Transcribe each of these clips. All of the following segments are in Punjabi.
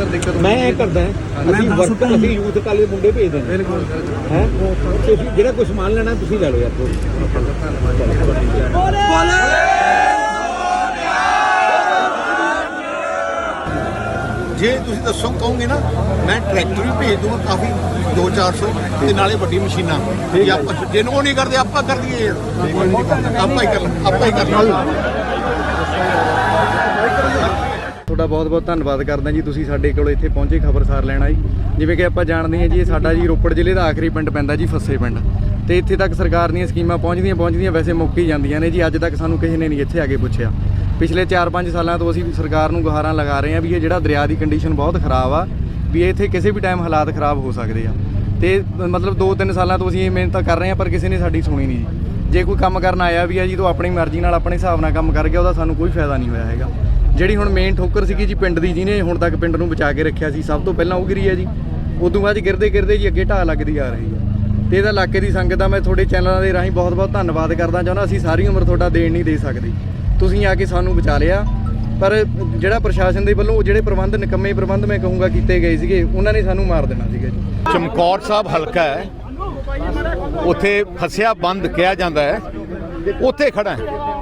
ਫਿਰ ਦਿੱਕਤ ਮੈਂ ਇਹ ਕਰਦਾ ਹਾਂ ਅਸੀਂ ਵਰਕ ਅਸੀਂ ਯੂਥ ਕਾਲੇ ਮੁੰਡੇ ਭੇਜ ਦਿੰਦੇ ਬਿਲਕੁਲ ਹੈ? ਤੁਸੀਂ ਜਿਹੜਾ ਕੁਝ ਸਮਾਨ ਲੈਣਾ ਤੁਸੀਂ ਲੈ ਲਓ ਯਾਰ ਜੇ ਤੁਸੀਂ ਦੱਸੋ ਕਹੋਗੇ ਨਾ ਮੈਂ ਟਰੈਕਟਰ ਵੀ ਭੇਜ ਦੂੰਗਾ ਕਾਫੀ 2-400 ਤੇ ਨਾਲੇ ਵੱਡੀ ਮਸ਼ੀਨਾਂ। ਜੇ ਆਪਾਂ ਜੇ ਉਹ ਨਹੀਂ ਕਰਦੇ ਆਪਾਂ ਕਰ ਦਈਏ। ਆਪਾਂ ਹੀ ਕਰ ਆਪਾਂ ਹੀ ਕਰ ਲਾਂਗੇ ਤੁਹਾਡਾ ਬਹੁਤ-ਬਹੁਤ ਧੰਨਵਾਦ ਕਰਦਾ ਜੀ, ਤੁਸੀਂ ਸਾਡੇ ਕੋਲ ਇੱਥੇ ਪਹੁੰਚੇ ਖਬਰਸਾਰ ਲੈਣ ਆਈ ਜਿਵੇਂ ਕਿ ਆਪਾਂ ਜਾਣਦੇ ਹਾਂ ਜੀ, ਇਹ ਸਾਡਾ ਜੀ ਰੋਪੜ ਜ਼ਿਲ੍ਹੇ ਦਾ ਆਖਰੀ ਪਿੰਡ ਪੈਂਦਾ ਜੀ, ਫੱਸੇ ਪਿੰਡ। ਤੇ ਇੱਥੇ ਤੱਕ ਸਰਕਾਰ ਦੀਆਂ ਸਕੀਮਾਂ ਪਹੁੰਚਦੀਆਂ ਪਹੁੰਚਦੀਆਂ ਵੈਸੇ ਮੁੱਕ ਹੀ ਜਾਂਦੀਆਂ ਨੇ ਜੀ, ਅੱਜ ਤੱਕ ਸਾਨੂੰ ਕਿਸੇ ਨੇ ਨਹੀਂ ਇੱਥੇ ਆ ਕੇ ਪੁੱਛਿਆ। ਪਿਛਲੇ 4-5 ਸਾਲਾਂ ਤੋਂ ਅਸੀਂ ਸਰਕਾਰ ਨੂੰ ਗੁਹਾਰਾਂ ਲਗਾ ਰਹੇ ਹਾਂ ਵੀ ਇਹ ਜਿਹੜਾ ਦਰਿਆ ਦੀ ਕੰਡੀਸ਼ਨ ਬਹੁਤ ਖਰਾਬ ਆ, ਵੀ ਇੱਥੇ ਕਿਸੇ ਵੀ ਟਾਈਮ ਹਾਲਾਤ ਖਰਾਬ ਹੋ ਸਕਦੇ ਆ। ਤੇ ਮਤਲਬ 2-3 ਸਾਲਾਂ ਤੋਂ ਅਸੀਂ ਇਹ ਮਿਹਨਤ ਕਰ ਰਹੇ ਹਾਂ, ਪਰ ਕਿਸੇ ਨੇ ਸਾਡੀ ਸੁਣੀ ਨਹੀਂ ਜੀ। ਜੇ ਕੋਈ ਕੰਮ ਕਰਨ ਆਇਆ ਵੀ ਆ ਜੀ, ਤਾਂ ਆਪਣੀ ਮਰਜ਼ੀ ਨਾਲ ਆਪਣੇ ਹਿਸਾਬ ਨਾਲ ਕੰਮ ਕਰ ਗਿਆ ਉਹਦਾ ਸਾਨੂੰ ਕੋਈ ਫਾਇਦਾ ਨਹੀਂ ਹੋਇਆ ਹੈਗਾ। ਜਿਹੜੀ ਹੁਣ ਮੇਨ ਠੋਕਰ ਸੀਗੀ ਜੀ ਪਿੰਡ ਦੀ ਜਿਹਨੇ ਹੁਣ ਤੱਕ ਪਿੰਡ ਨੂੰ ਬਚਾ ਕੇ ਰੱਖਿਆ ਸੀ, ਸਭ ਤੋਂ ਪਹਿਲਾਂ ਉਹ ਗਿਰੀ ਹੈ ਜੀ। ਉਦੋਂ ਬਾਅਦ ਗਿਰਦੇ ਗਿਰਦੇ ਜੀ ਅੱਗੇ ਢਾਹ ਲੱਗਦੀ ਆ ਰਹੀ ਹੈ। ਤੇ ਇਹਦਾ ਇਲਾਕੇ ਦੀ ਸੰਗਤ ਦਾ ਮੈਂ ਤੁਹਾਡੇ ਚੈਨਲਾਂ ਦੇ ਰਾਹੀਂ ਬਹੁਤ-ਬਹੁਤ ਧੰਨਵਾਦ ਕਰਦਾ ਚਾਹੁੰਦਾ, ਅਸੀਂ ਸਾਰੀ ਉਮਰ ਤੁਹਾਡਾ ਦੇਣ ਨਹੀਂ ਦੇ ਸਕਦੇ। ਤੁਸੀਂ ਆ ਕੇ ਸਾਨੂੰ ਬਚਾ ਲਿਆ। ਪਰ ਜਿਹੜਾ ਪ੍ਰਸ਼ਾਸਨ ਦੇ ਵੱਲੋਂ ਉਹ ਜਿਹੜੇ ਪ੍ਰਬੰਧ, ਨਿਕੰਮੇ ਪ੍ਰਬੰਧ ਮੈਂ ਕਹੂੰਗਾ ਕੀਤੇ ਗਏ ਸੀਗੇ, ਉਹਨਾਂ ਨੇ ਸਾਨੂੰ ਮਾਰ ਦੇਣਾ ਸੀਗਾ ਜੀ। ਚਮਕੌਰ ਸਾਹਿਬ ਹਲਕਾ ਹੈ। ਉੱਥੇ ਫਸਿਆ ਬੰਦ ਕਿਹਾ ਜਾਂਦਾ ਹੈ। ਉੱਥੇ ਖੜਾ ਹੈ।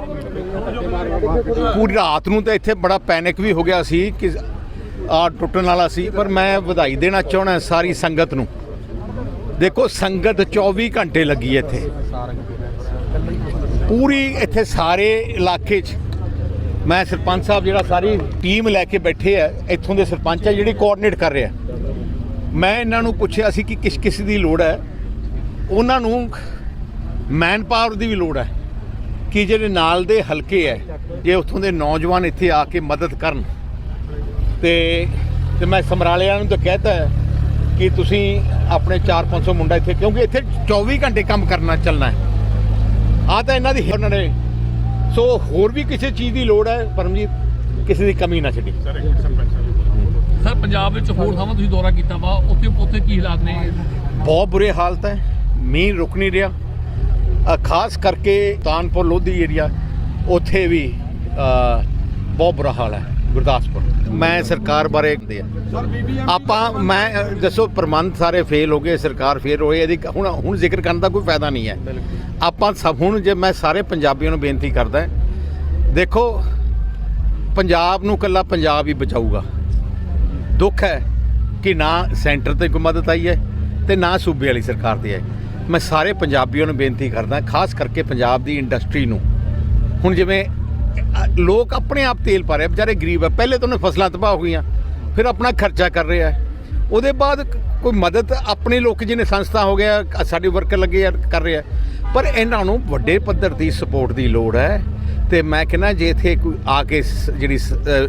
ਪੂਰੀ ਰਾਤ ਨੂੰ ਤਾਂ ਇੱਥੇ ਬੜਾ ਪੈਨਿਕ ਵੀ ਹੋ ਗਿਆ ਸੀ ਕਿ ਆ ਟੁੱਟਣ ਵਾਲਾ ਸੀ, ਪਰ ਮੈਂ ਵਧਾਈ ਦੇਣਾ ਚਾਹਣਾ ਸਾਰੀ ਸੰਗਤ ਨੂੰ। ਦੇਖੋ, ਸੰਗਤ 24 ਘੰਟੇ ਲੱਗੀ ਹੈ ਇੱਥੇ। ਪੂਰੀ ਇੱਥੇ ਸਾਰੇ ਇਲਾਕੇ 'ਚ ਮੈਂ ਸਰਪੰਚ ਸਾਹਿਬ ਜਿਹੜਾ ਸਾਰੀ ਟੀਮ ਲੈ ਕੇ ਬੈਠੇ ਆ, ਇੱਥੋਂ ਦੇ ਸਰਪੰਚ ਆ ਜਿਹੜੀ ਕੋਆਰਡੀਨੇਟ ਕਰ ਰਿਹਾ। ਮੈਂ ਇਹਨਾਂ ਨੂੰ ਪੁੱਛਿਆ ਸੀ ਕਿ ਕਿਸ ਕਿਸ ਦੀ ਲੋੜ ਹੈ। ਉਹਨਾਂ ਨੂੰ ਮੈਨ ਪਾਵਰ ਦੀ ਵੀ ਲੋੜ ਹੈ ਕਿ ਜਿਹੜੇ ਨਾਲ ਦੇ ਹਲਕੇ ਹੈ ਜੇ ਉੱਥੋਂ ਦੇ ਨੌਜਵਾਨ ਇੱਥੇ ਆ ਕੇ ਮਦਦ ਕਰਨ। ਤੇ ਤੇ ਮੈਂ ਸਮਰਾਲਿਆਂ ਨੂੰ ਤਾਂ ਕਹਿਤਾ ਹੈ ਕਿ ਤੁਸੀਂ ਆਪਣੇ 4-500 ਮੁੰਡਾ ਇੱਥੇ ਕਿਉਂਕਿ ਇੱਥੇ 24 ਘੰਟੇ ਕੰਮ ਕਰਨਾ ਚੱਲਣਾ ਹੈ। ਆ ਤਾਂ ਇਹਨਾਂ ਦੀ ਉਹਨਾਂ ਨੇ। ਸੋ ਹੋਰ ਵੀ ਕਿਸੇ ਚੀਜ਼ ਦੀ ਲੋੜ ਹੈ ਪਰਮਜੀਤ ਕਿਸੇ ਦੀ ਕਮੀ ਨਾ ਛੱਡੀ। ਸਰ ਪੰਜਾਬ ਵਿੱਚ ਹੋਰ ਥਾਵਾਂ ਤੁਸੀਂ ਦੌਰਾ ਕੀਤਾ ਵਾ ਉੱਥੇ ਉੱਥੇ ਕੀ ਹਾਲਾਤ ਨੇ? ਬਹੁਤ ਬੁਰੇ ਹਾਲਤ ਹੈ। ਮੀਂਹ ਰੁਕ ਨਹੀਂ ਰਿਹਾ। ਖਾਸ ਕਰਕੇ ਤਾਨਪੁਰ ਲੋਧੀ ਏਰੀਆ ਉੱਥੇ ਵੀ ਬਹੁਤ ਬੁਰਾ ਹਾਲ ਹੈ ਗੁਰਦਾਸਪੁਰ। ਮੈਂ ਸਰਕਾਰ ਬਾਰੇ ਦੇ ਆਪਾਂ ਮੈਂ ਦੱਸੋ ਪ੍ਰਬੰਧ ਸਾਰੇ ਫੇਲ ਹੋ ਗਏ ਸਰਕਾਰ ਫੇਲ ਹੋਈ ਇਹਦੀ ਹੁਣ ਹੁਣ ਜ਼ਿਕਰ ਕਰਨ ਦਾ ਕੋਈ ਫਾਇਦਾ ਨਹੀਂ ਹੈ। ਆਪਾਂ ਸਭ ਹੁਣ ਜੇ ਮੈਂ ਸਾਰੇ ਪੰਜਾਬੀਆਂ ਨੂੰ ਬੇਨਤੀ ਕਰਦਾ ਦੇਖੋ ਪੰਜਾਬ ਨੂੰ ਕੱਲਾ ਪੰਜਾਬ ਹੀ ਬਚਾਊਗਾ। ਦੁੱਖ ਹੈ ਕਿ ਨਾ ਸੈਂਟਰ ਤੇ ਕੋਈ ਮਦਦ ਆਈ ਹੈ ਤੇ ਨਾ ਸੂਬੇ ਵਾਲੀ ਸਰਕਾਰ ਦੀ ਹੈ ਮੈਂ ਸਾਰੇ ਪੰਜਾਬੀਆਂ ਨੂੰ ਬੇਨਤੀ ਕਰਦਾ ਖਾਸ ਕਰਕੇ ਪੰਜਾਬ ਦੀ ਇੰਡਸਟਰੀ ਨੂੰ। ਹੁਣ ਜਿਵੇਂ ਲੋਕ ਆਪਣੇ ਆਪ ਤੇਲ ਪਾ ਰਹੇ ਆ, ਵਿਚਾਰੇ ਗਰੀਬ ਹੈ ਪਹਿਲੇ ਤਾਂ ਉਹਨੇ ਫਸਲਾਂ ਤਬਾਹ ਹੋ ਗਈਆਂ ਫਿਰ ਆਪਣਾ ਖਰਚਾ ਕਰ ਰਿਹਾ ਉਹਦੇ ਬਾਅਦ ਕੋਈ ਮਦਦ ਆਪਣੇ ਲੋਕ ਜਿਹਨੇ ਸੰਸਥਾ ਹੋ ਗਿਆ ਸਾਡੇ ਵਰਕਰ ਲੱਗੇ ਆ ਕਰ ਰਿਹਾ ਪਰ ਇਹਨਾਂ ਨੂੰ ਵੱਡੇ ਪੱਧਰ ਦੀ ਸਪੋਰਟ ਦੀ ਲੋੜ ਹੈ। ਤੇ ਮੈਂ ਕਹਿੰਦਾ ਜੇ ਇੱਥੇ ਕੋਈ ਆ ਕੇ ਸ- ਜਿਹੜੀ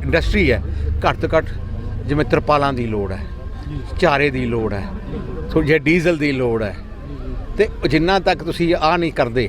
ਇੰਡਸਟਰੀ ਹੈ ਘੱਟ ਤੋਂ ਘੱਟ ਜਿਵੇਂ ਤਰਪਾਲਾਂ ਦੀ ਲੋੜ ਹੈ ਚਾਰੇ ਦੀ ਲੋੜ ਹੈ ਥੋੜੀ ਜਿਹੀ ਡੀਜ਼ਲ ਦੀ ਲੋੜ ਹੈ ਤੇ ਜਿੰਨਾ ਤੱਕ ਤੁਸੀਂ ਆ ਨਹੀਂ ਕਰਦੇ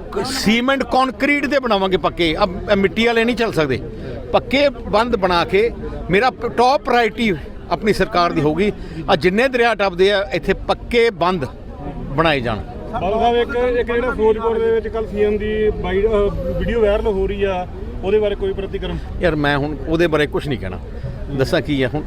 ਸੀਮੈਂਟ ਕੰਕਰੀਟ ਦੇ ਬਣਾਵਾਂਗੇ ਪੱਕੇ। ਆ ਮਿੱਟੀ ਵਾਲੇ ਨਹੀਂ ਚੱਲ ਸਕਦੇ। ਪੱਕੇ ਬੰਦ ਬਣਾ ਕੇ ਮੇਰਾ ਟੌਪ ਪ੍ਰਾਇੋਰਟੀ ਆਪਣੀ ਸਰਕਾਰ ਦੀ ਹੋਊਗੀ। ਆ ਜਿੰਨੇ ਦਰਿਆ ਟੱਪਦੇ ਆ ਇੱਥੇ ਪੱਕੇ ਬੰਦ ਬਣਾਏ ਜਾਣ। ਬਾਲ ਸਾਹਿਬ ਇੱਕ ਇੱਕ ਜਿਹੜਾ ਫਿਰੋਜ਼ਪੁਰ ਦੇ ਵਿੱਚ ਕੱਲ ਸੀਐਮ ਦੀ ਵੀਡੀਓ ਵਾਇਰਲ ਹੋ ਰਹੀ ਆ ਉਹਦੇ ਬਾਰੇ ਕੋਈ ਪ੍ਰਤੀਕਰਮ? ਯਾਰ ਮੈਂ ਹੁਣ ਉਹਦੇ ਬਾਰੇ ਕੁਝ ਨਹੀਂ ਕਹਿਣਾ। ਦੱਸਾਂ ਕੀ ਹੈ ਹੁਣ?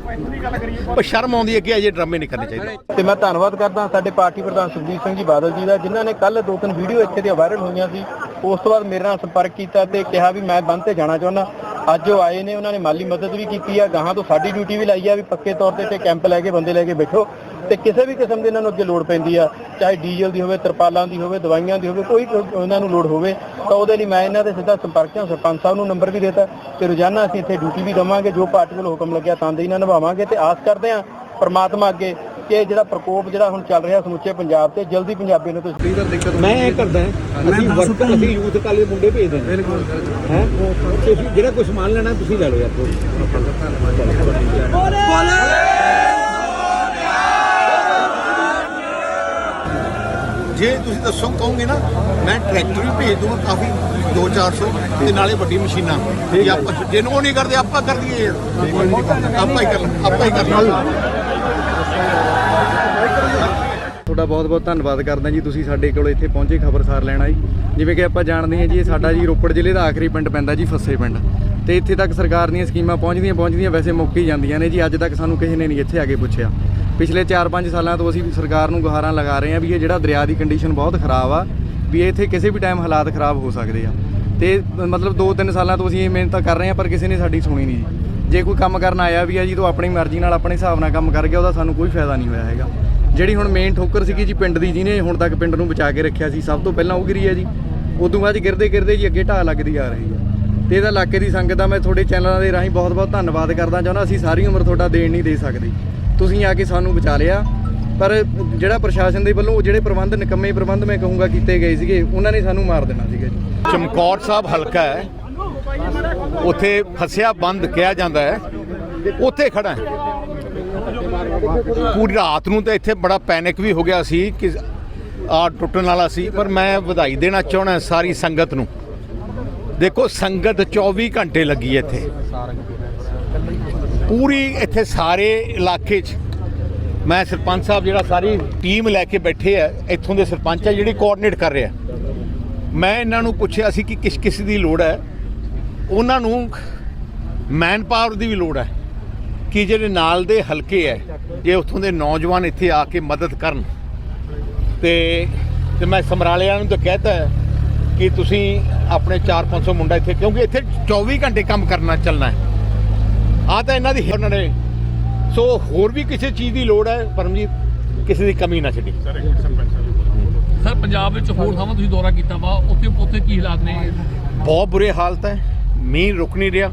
ਉਹ ਸ਼ਰਮ ਆਉਂਦੀ ਹੈ ਕਿ ਅਜੇ ਡਰਾਮੇ ਨਹੀਂ ਕਰਨੇ ਚਾਹੀਦੇ। ਤੇ ਮੈਂ ਧੰਨਵਾਦ ਕਰਦਾ ਸਾਡੇ ਪਾਰਟੀ ਪ੍ਰਧਾਨ ਸੁਖਜੀਤ ਸਿੰਘ ਜੀ ਬਾਦਲ ਜੀ ਦਾ, ਜਿਨ੍ਹਾਂ ਨੇ ਕੱਲ ਦੋ ਤਿੰਨ ਵੀਡੀਓ ਇੱਥੇ ਦੀਆਂ ਵਾਇਰਲ ਹੋਈਆਂ ਸੀ। ਉਸ ਤੋਂ ਬਾਅਦ ਮੇਰੇ ਨਾਲ ਸੰਪਰਕ ਕੀਤਾ ਤੇ ਕਿਹਾ ਵੀ ਮੈਂ ਬੰਦ ਤੇ ਜਾਣਾ ਚਾਹੁੰਦਾ। ਅੱਜ ਉਹ ਆਏ ਨੇ, ਉਹਨਾਂ ਨੇ ਮਾਲੀ ਮਦਦ ਵੀ ਕੀਤੀ ਆ, ਗਾਹਾਂ ਤੋਂ ਸਾਡੀ ਡਿਊਟੀ ਵੀ ਲਾਈ ਆ ਵੀ ਪੱਕੇ ਤੌਰ ਤੇ ਕੈਂਪ ਲੈ ਕੇ, ਬੰਦੇ ਲੈ ਕੇ ਬੈਠੋ। ਤੇ ਕਿਸੇ ਵੀ ਕਿਸਮ ਦੀ ਇਹਨਾਂ ਨੂੰ ਅੱਗੇ ਲੋੜ ਪੈਂਦੀ ਆ ਚਾਹੇ ਡੀਜ਼ਲ ਦੀ ਹੋਵੇ ਤਰਪਾਲਾਂ ਦੀ ਹੋਵੇ ਦਵਾਈਆਂ ਦੀ ਹੋਵੇ ਕੋਈ ਉਹਨਾਂ ਨੂੰ ਲੋੜ ਹੋਵੇ ਤਾਂ ਉਹਦੇ ਲਈ ਮੈਂ ਇਹਨਾਂ ਦੇ ਸਿੱਧਾ ਸੰਪਰਕ ਹਾਂ। ਸਰਪੰਚ ਸਾਹਿਬ ਨੂੰ ਨੰਬਰ ਵੀ ਦਿੱਤਾ ਤੇ ਰੋਜ਼ਾਨਾ ਅਸੀਂ ਇੱਥੇ ਡਿਊਟੀ ਵੀ ਦਵਾਂਗੇ ਜੋ ਪਾਰਟੀ ਵੱਲੋਂ ਹੁਕਮ ਲੱਗਿਆ ਤਨਦੇਹੀ ਨਾਲ ਨਿਭਾਵਾਂਗੇ ਤੇ ਆਸ ਕਰਦੇ ਹਾਂ ਪ੍ਰਮਾਤਮਾ ਅੱਗੇ ਕਿ ਇਹ ਜਿਹੜਾ ਪ੍ਰਕੋਪ ਜਿਹੜਾ ਹੁਣ ਚੱਲ ਰਿਹਾ ਸਮੁੱਚੇ ਪੰਜਾਬ ਤੇ ਜਲਦੀ ਪੰਜਾਬੀ ਨੂੰ ਤੁਸੀਂ ਕਈ ਦਿੱਕਤ ਮੈਂ ਇਹ ਕਰਦਾ ਅਸੀਂ ਵਰਕਰ ਅਸੀਂ ਯੂਥ ਕਾਲੇ ਮੁੰਡੇ ਭੇਜ ਦਿੰਦੇ ਬਿਲਕੁਲ ਹੈ? ਤੁਸੀਂ ਜਿਹੜਾ ਕੁਝ ਸਮਾਨ ਲੈਣਾ ਤੁਸੀਂ ਲੈ ਲਓ ਯਾਰ ਜੇ ਤੁਸੀਂ ਦੱਸੋ ਕਹੋਗੇ ਨਾ ਮੈਂ ਟਰੈਕਟਰ ਵੀ ਭੇਜ ਦੂੰਗਾ ਕਾਫੀ 2-400 ਤੇ ਨਾਲੇ ਵੱਡੀ ਮਸ਼ੀਨਾਂ। ਜੇ ਆਪਾਂ ਜਿਹਨੂੰ ਨਹੀਂ ਕਰਦੇ ਆਪਾਂ ਕਰ ਦਈਏ ਆਪਾਂ ਹੀ ਕਰ ਲਾਂ ਆਪਾਂ ਹੀ ਕਰ ਲਾਂ। ਤੁਹਾਡਾ ਬਹੁਤ ਬਹੁਤ ਧੰਨਵਾਦ ਕਰਦਾ ਜੀ ਤੁਸੀਂ ਸਾਡੇ ਕੋਲ ਇੱਥੇ ਪਹੁੰਚੇ ਖਬਰਸਾਰ ਲੈਣ ਆਈ। ਜਿਵੇਂ ਕਿ ਆਪਾਂ ਜਾਣਦੇ ਹਾਂ ਜੀ ਇਹ ਸਾਡਾ ਜੀ ਰੋਪੜ ਜ਼ਿਲ੍ਹੇ ਦਾ ਆਖਰੀ ਪਿੰਡ ਪੈਂਦਾ ਜੀ ਫੱਸੇ ਪਿੰਡ। ਤੇ ਇੱਥੇ ਤੱਕ ਸਰਕਾਰ ਦੀਆਂ ਸਕੀਮਾਂ ਪਹੁੰਚਦੀਆਂ ਪਹੁੰਚਦੀਆਂ ਵੈਸੇ ਮੁੱਕ ਹੀ ਜਾਂਦੀਆਂ ਨੇ ਜੀ ਅੱਜ ਤੱਕ ਸਾਨੂੰ ਕਿਸੇ ਨੇ ਨਹੀਂ ਇੱਥੇ ਆ ਕੇ ਪੁੱਛਿਆ। ਪਿਛਲੇ 4-5 ਸਾਲਾਂ ਤੋਂ ਅਸੀਂ ਸਰਕਾਰ ਨੂੰ ਗੁਹਾਰਾਂ ਲਗਾ ਰਹੇ ਹਾਂ ਵੀ ਇਹ ਜਿਹੜਾ ਦਰਿਆ ਦੀ ਕੰਡੀਸ਼ਨ ਬਹੁਤ ਖਰਾਬ ਆ, ਵੀ ਇਹ ਇੱਥੇ ਕਿਸੇ ਵੀ ਟਾਈਮ ਹਾਲਾਤ ਖਰਾਬ ਹੋ ਸਕਦੇ ਆ। ਤੇ ਮਤਲਬ 2-3 ਸਾਲਾਂ ਤੋਂ ਅਸੀਂ ਇਹ ਮਿਹਨਤ ਕਰ ਰਹੇ ਹਾਂ, ਪਰ ਕਿਸੇ ਨੇ ਸਾਡੀ ਸੁਣੀ ਨਹੀਂ ਜੀ। ਜੇ ਕੋਈ ਕੰਮ ਕਰਨ ਆਇਆ ਵੀ ਆ ਜੀ, ਤਾਂ ਆਪਣੀ ਮਰਜ਼ੀ ਨਾਲ ਆਪਣੇ ਹਿਸਾਬ ਨਾਲ ਕੰਮ ਕਰ ਗਿਆ, ਉਹਦਾ ਸਾਨੂੰ ਕੋਈ ਫਾਇਦਾ ਨਹੀਂ ਹੋਇਆ ਹੈਗਾ। ਜਿਹੜੀ ਹੁਣ ਮੇਨ ਠੋਕਰ ਸੀਗੀ ਜੀ ਪਿੰਡ ਦੀ, ਜਿਹਨੇ ਹੁਣ ਤੱਕ ਪਿੰਡ ਨੂੰ ਬਚਾ ਕੇ ਰੱਖਿਆ ਸੀ, ਸਭ ਤੋਂ ਪਹਿਲਾਂ ਉਹ ਗਿਰੀ ਹੈ ਜੀ। ਉਦੋਂ ਬਾਅਦ ਗਿਰਦੇ ਗਿਰਦੇ ਜੀ ਅੱਗੇ ਢਾਹ ਲੱਗਦੀ ਆ ਰਹੀ ਹੈ ਤੇ ਇਹਦਾ ਇਲਾਕੇ ਦੀ ਸੰਗਤ ਦਾ ਮੈਂ ਤੁਹਾਡੇ ਚੈਨਲਾਂ ਦੇ ਰਾਹੀਂ ਬਹੁਤ-ਬਹੁਤ ਧੰਨਵਾਦ ਕਰਦਾ ਚਾਹੁੰਦਾ, ਅਸੀਂ ਸਾਰੀ ਉਮਰ ਤੁਹਾਡਾ ਦੇਣ ਨਹੀਂ ਦੇ ਸਕਦੇ। ਤੁਸੀਂ ਆ ਕੇ ਸਾਨੂੰ ਬਚਾ ਲਿਆ। ਪਰ ਜਿਹੜਾ ਪ੍ਰਸ਼ਾਸਨ ਦੇ ਵੱਲੋਂ ਜਿਹੜੇ ਪ੍ਰਬੰਧ, ਨਿਕੰਮੇ ਪ੍ਰਬੰਧ ਮੈਂ ਕਹੂੰਗਾ ਕੀਤੇ ਗਏ ਸੀਗੇ, ਉਹਨਾਂ ਨੇ ਸਾਨੂੰ ਮਾਰ ਦੇਣਾ ਸੀਗਾ ਜੀ। ਚਮਕੌਰ ਸਾਹਿਬ ਹਲਕਾ ਹੈ। ਉੱਥੇ ਫਸਿਆ ਬੰਦ ਕਿਹਾ ਜਾਂਦਾ ਹੈ। ਉੱਥੇ ਖੜਾ ਹੈ। ਪੂਰੀ ਰਾਤ ਨੂੰ ਤਾਂ ਇੱਥੇ ਬੜਾ ਪੈਨਿਕ ਵੀ ਹੋ ਗਿਆ ਸੀ ਕਿ ਆ ਟੁੱਟਣ ਵਾਲਾ ਸੀ। ਪਰ ਮੈਂ ਵਧਾਈ ਦੇਣਾ ਚਾਹਣਾ ਸਾਰੀ ਸੰਗਤ ਨੂੰ। ਦੇਖੋ, ਸੰਗਤ 24 ਘੰਟੇ ਲੱਗੀ ਇੱਥੇ। ਪੂਰੀ ਇੱਥੇ ਸਾਰੇ ਇਲਾਕੇ 'ਚ ਮੈਂ ਸਰਪੰਚ ਸਾਹਿਬ ਜਿਹੜਾ ਸਾਰੀ ਟੀਮ ਲੈ ਕੇ ਬੈਠੇ ਆ, ਇੱਥੋਂ ਦੇ ਸਰਪੰਚ ਆ ਜਿਹੜੀ ਕੋਆਰਡੀਨੇਟ ਕਰ ਰਿਹਾ। ਮੈਂ ਇਹਨਾਂ ਨੂੰ ਪੁੱਛਿਆ ਸੀ ਕਿ ਕਿਸ ਕਿਸ ਦੀ ਲੋੜ ਹੈ। ਉਹਨਾਂ ਨੂੰ ਮੈਨ ਪਾਵਰ ਦੀ ਵੀ ਲੋੜ ਹੈ ਕਿ ਜਿਹੜੇ ਨਾਲ ਦੇ ਹਲਕੇ ਹੈ, ਜੇ ਉੱਥੋਂ ਦੇ ਨੌਜਵਾਨ ਇੱਥੇ ਆ ਕੇ ਮਦਦ ਕਰਨ। ਤੇ ਤੇ ਮੈਂ ਸਮਰਾਲਿਆਂ ਨੂੰ ਤਾਂ ਕਹਿਤਾ ਕਿ ਤੁਸੀਂ ਆਪਣੇ 4-500 ਮੁੰਡਾ ਇੱਥੇ, ਕਿਉਂਕਿ ਇੱਥੇ 24 ਘੰਟੇ ਕੰਮ ਕਰਨਾ, ਚੱਲਣਾ ਹੈ। ਆ ਤਾਂ ਇਹਨਾਂ ਦੀ ਉਹਨਾਂ ਨੇ। ਸੋ ਹੋਰ ਵੀ ਕਿਸੇ ਚੀਜ਼ ਦੀ ਲੋੜ ਹੈ ਪਰਮਜੀਤ? ਕਿਸੇ ਦੀ ਕਮੀ ਨਾ ਛੱਡੀ। ਸਰ ਪੰਜਾਬ ਵਿੱਚ ਹੋਰ ਥਾਵਾਂ ਤੁਸੀਂ ਦੌਰਾ ਕੀਤਾ ਵਾ ਉੱਥੇ ਉੱਥੇ ਕੀ ਹਾਲਾਤ ਨੇ? ਬਹੁਤ ਬੁਰੇ ਹਾਲਤ ਹੈ ਮੀਂਹ ਰੁਕ ਨਹੀਂ ਰਿਹਾ।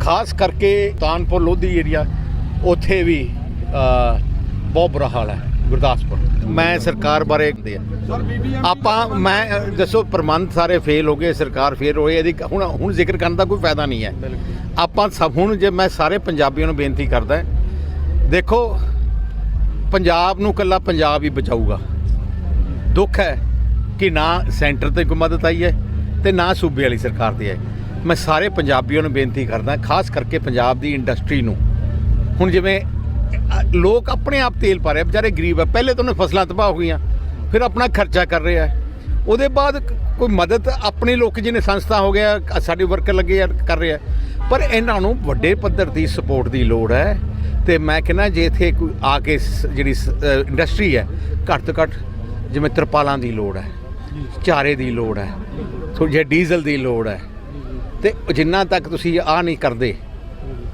ਖਾਸ ਕਰਕੇ ਤਾਨਪੁਰ ਲੋਧੀ ਏਰੀਆ ਉੱਥੇ ਵੀ ਬਹੁਤ ਬੁਰਾ ਹਾਲ ਹੈ ਗੁਰਦਾਸਪੁਰ। ਮੈਂ ਸਰਕਾਰ ਬਾਰੇ ਕਹਿੰਦੇ ਆ ਆਪਾਂ, ਮੈਂ ਦੱਸੋ, ਪ੍ਰਬੰਧ ਸਾਰੇ ਫੇਲ ਹੋ ਗਏ, ਸਰਕਾਰ ਫੇਲ ਹੋਈ, ਇਹਦੀ ਹੁਣ ਹੁਣ ਜ਼ਿਕਰ ਕਰਨ ਦਾ ਕੋਈ ਫਾਇਦਾ ਨਹੀਂ ਹੈ। ਆਪਾਂ ਸਭ ਹੁਣ ਜੇ ਮੈਂ ਸਾਰੇ ਪੰਜਾਬੀਆਂ ਨੂੰ ਬੇਨਤੀ ਕਰਦਾ ਦੇਖੋ, ਪੰਜਾਬ ਨੂੰ ਕੱਲਾ ਪੰਜਾਬ ਹੀ ਬਚਾਊਗਾ। ਦੁੱਖ ਹੈ ਕਿ ਨਾ ਸੈਂਟਰ ਤੇ ਕੋਈ ਮਦਦ ਆਈ ਹੈ ਤੇ ਨਾ ਸੂਬੇ ਵਾਲੀ ਸਰਕਾਰ ਦੀ ਹੈ ਮੈਂ ਸਾਰੇ ਪੰਜਾਬੀਆਂ ਨੂੰ ਬੇਨਤੀ ਕਰਦਾ ਖਾਸ ਕਰਕੇ ਪੰਜਾਬ ਦੀ ਇੰਡਸਟਰੀ ਨੂੰ। ਹੁਣ ਜਿਵੇਂ ਲੋਕ ਆਪਣੇ ਆਪ ਤੇਲ ਪਾ ਰਹੇ ਵਿਚਾਰੇ ਗਰੀਬ ਆ। ਪਹਿਲੇ ਤਾਂ ਉਹਨੇ ਫਸਲਾਂ ਤਬਾਹ ਹੋ ਗਈਆਂ ਫਿਰ ਆਪਣਾ ਖਰਚਾ ਕਰ ਰਿਹਾ ਆ। ਉਹਦੇ ਬਾਅਦ ਕੋਈ ਮਦਦ ਆਪਣੇ ਲੋਕ ਜਿਹਨੇ ਸੰਸਥਾ ਹੋ ਗਿਆ ਸਾਡੇ ਵਰਕਰ ਲੱਗੇ ਆ, ਕਰ ਰਹੇ ਆ। ਪਰ ਇਹਨਾਂ ਨੂੰ ਵੱਡੇ ਪੱਧਰ ਦੀ ਸਪੋਰਟ ਦੀ ਲੋੜ ਹੈ। ਤੇ ਮੈਂ ਕਹਿੰਦਾ, ਜੇ ਇੱਥੇ ਕੋਈ ਆ ਕੇ ਸ- ਜਿਹੜੀ ਇੰਡਸਟਰੀ ਹੈ, ਘੱਟ ਤੋਂ ਘੱਟ ਜਿਵੇਂ ਤਰਪਾਲਾਂ ਦੀ ਲੋੜ ਹੈ, ਚਾਰੇ ਦੀ ਲੋੜ ਹੈ ਥੋੜ੍ਹੀ ਜਿਹੀ ਡੀਜ਼ਲ ਦੀ ਲੋੜ ਹੈ, ਤੇ ਜਿੰਨਾ ਤੱਕ ਤੁਸੀਂ ਆ ਨਹੀਂ ਕਰਦੇ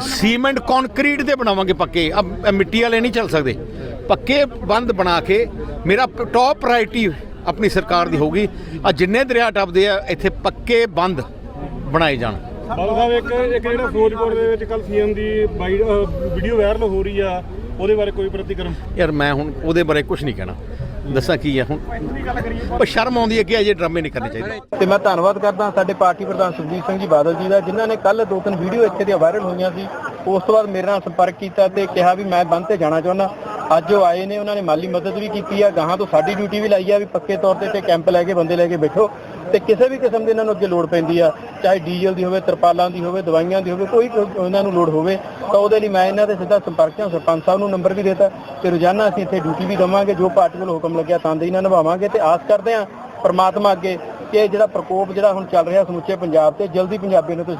ਸੀਮੈਂਟ ਕੰਕਰੀਟ ਦੇ ਬਣਾਵਾਂਗੇ ਪੱਕੇ। ਆ ਮਿੱਟੀ ਵਾਲੇ ਨਹੀਂ ਚੱਲ ਸਕਦੇ। ਪੱਕੇ ਬੰਦ ਬਣਾ ਕੇ ਮੇਰਾ ਟੌਪ ਪ੍ਰਾਇੋਰਟੀ ਆਪਣੀ ਸਰਕਾਰ ਦੀ ਹੋਊਗੀ। ਆ ਜਿੰਨੇ ਦਰਿਆ ਟੱਪਦੇ ਆ ਇੱਥੇ ਪੱਕੇ ਬੰਦ ਬਣਾਏ ਜਾਣ। ਬਾਬਾ ਸਾਹਿਬ ਇੱਕ ਇੱਕ ਜਿਹੜਾ ਫਿਰੋਜ਼ਪੁਰ ਦੇ ਵਿੱਚ ਕੱਲ ਸੀਐਮ ਦੀ ਵੀਡੀਓ ਵਾਇਰਲ ਹੋ ਰਹੀ ਆ ਉਹਦੇ ਬਾਰੇ ਕੋਈ ਪ੍ਰਤੀਕਰਮ? ਯਾਰ ਮੈਂ ਹੁਣ ਉਹਦੇ ਬਾਰੇ ਕੁਝ ਨਹੀਂ ਕਹਿਣਾ। ਦੱਸਾਂ ਕੀ ਹੈ ਹੁਣ? ਪਰ ਸ਼ਰਮ ਆਉਂਦੀ ਹੈ ਕਿ ਅਜੇ ਡਰਾਮੇ ਨਹੀਂ ਕਰਨੇ ਚਾਹੀਦੇ। ਤੇ ਮੈਂ ਧੰਨਵਾਦ ਕਰਦਾ ਸਾਡੇ ਪਾਰਟੀ ਪ੍ਰਧਾਨ ਸੁਖਬੀਰ ਸਿੰਘ ਜੀ ਬਾਦਲ ਜੀ ਦਾ, ਜਿਨ੍ਹਾਂ ਨੇ ਕੱਲ ਦੋ ਤਿੰਨ ਵੀਡੀਓ ਇੱਥੇ ਦੀਆਂ ਵਾਇਰਲ ਹੋਈਆਂ ਸੀ। ਉਸ ਤੋਂ ਬਾਅਦ ਮੇਰੇ ਨਾਲ ਸੰਪਰਕ ਕੀਤਾ ਤੇ ਕਿਹਾ ਵੀ ਮੈਂ ਬੰਦ ਤੇ ਜਾਣਾ ਚਾਹੁੰਦਾ। ਅੱਜ ਉਹ ਆਏ ਨੇ, ਉਹਨਾਂ ਨੇ ਮਾਲੀ ਮਦਦ ਵੀ ਕੀਤੀ ਆ, ਗਾਹਾਂ ਤੋਂ ਸਾਡੀ ਡਿਊਟੀ ਵੀ ਲਾਈ ਆ ਵੀ ਪੱਕੇ ਤੌਰ ਤੇ ਤੇ ਕੈਂਪ ਲੈ ਕੇ ਬੰਦੇ ਲੈ ਕੇ ਬੈਠੋ ਤੇ ਕਿਸੇ ਵੀ ਕਿਸਮ ਦੀ ਇਹਨਾਂ ਨੂੰ ਅੱਗੇ ਲੋੜ ਪੈਂਦੀ ਆ, ਚਾਹੇ ਡੀਜ਼ਲ ਦੀ ਹੋਵੇ, ਤਰਪਾਲਾਂ ਦੀ ਹੋਵੇ, ਦਵਾਈਆਂ ਦੀ ਹੋਵੇ, ਕੋਈ ਇਹਨਾਂ ਨੂੰ ਲੋੜ ਹੋਵੇ, ਤਾਂ ਉਹਦੇ ਲਈ ਮੈਂ ਇਹਨਾਂ ਦੇ ਸਿੱਧਾ ਸੰਪਰਕ ਹਾਂ ਸਰਪੰਚ ਸਾਹਿਬ ਨੂੰ ਨੰਬਰ ਵੀ ਦਿੱਤਾ ਤੇ ਰੋਜ਼ਾਨਾ ਅਸੀਂ ਇੱਥੇ ਡਿਊਟੀ ਵੀ ਦਵਾਂਗੇ, ਜੋ ਪਾਰਟੀ ਵੱਲੋਂ ਹੁਕਮ ਲੱਗਿਆ ਤਾਂ ਦੇ ਇਹਨਾਂ ਨਿਭਾਵਾਂਗੇ ਤੇ ਆਸ ਕਰਦੇ ਹਾਂ ਪਰਮਾਤਮਾ ਅੱਗੇ ਕਿ ਜਿਹੜਾ ਪ੍ਰਕੋਪ ਜਿਹੜਾ ਹੁਣ ਚੱਲ ਰਿਹਾ ਸਮੁੱਚੇ ਪੰਜਾਬ ਤੇ, ਜਲਦੀ ਪੰਜਾਬੀ ਨੂੰ ਤੁਸੀਂ